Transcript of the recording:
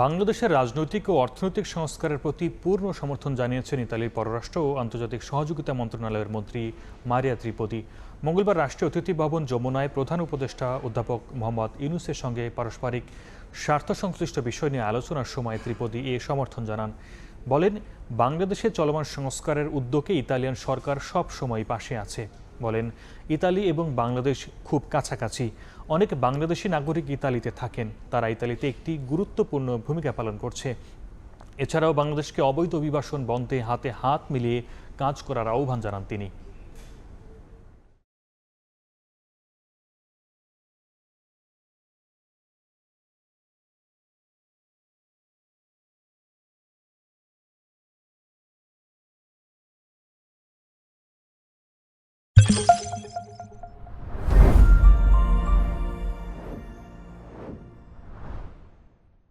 বাংলাদেশের রাজনৈতিক ও অর্থনৈতিক সংস্কারের প্রতি পূর্ণ সমর্থন জানিয়েছেন ইতালির পররাষ্ট্র ও আন্তর্জাতিক সহযোগিতা মন্ত্রণালয়ের মন্ত্রী মারিয়া ত্রিপদি। মঙ্গলবার রাষ্ট্রীয় অতিথি ভবন যমুনায় প্রধান উপদেষ্টা অধ্যাপক মোহাম্মদ ইউনুসের সঙ্গে পারস্পরিক স্বার্থ সংশ্লিষ্ট বিষয় নিয়ে আলোচনার সময় ত্রিপদি এ সমর্থন জানান। বলেন, বাংলাদেশে চলমান সংস্কারের উদ্যোগে ইতালিয়ান সরকার সব সময় পাশে আছে। বলেন, ইতালি এবং বাংলাদেশ খুব কাছাকাছি। অনেক বাংলাদেশি নাগরিক ইতালিতে থাকেন। তারা ইতালিতে একটি গুরুত্বপূর্ণ ভূমিকা পালন করছে। এছাড়াও বাংলাদেশকে অবৈধ অভিবাসন বন্ধে হাতে হাত মিলিয়ে কাজ করার আহ্বান জানান তিনি।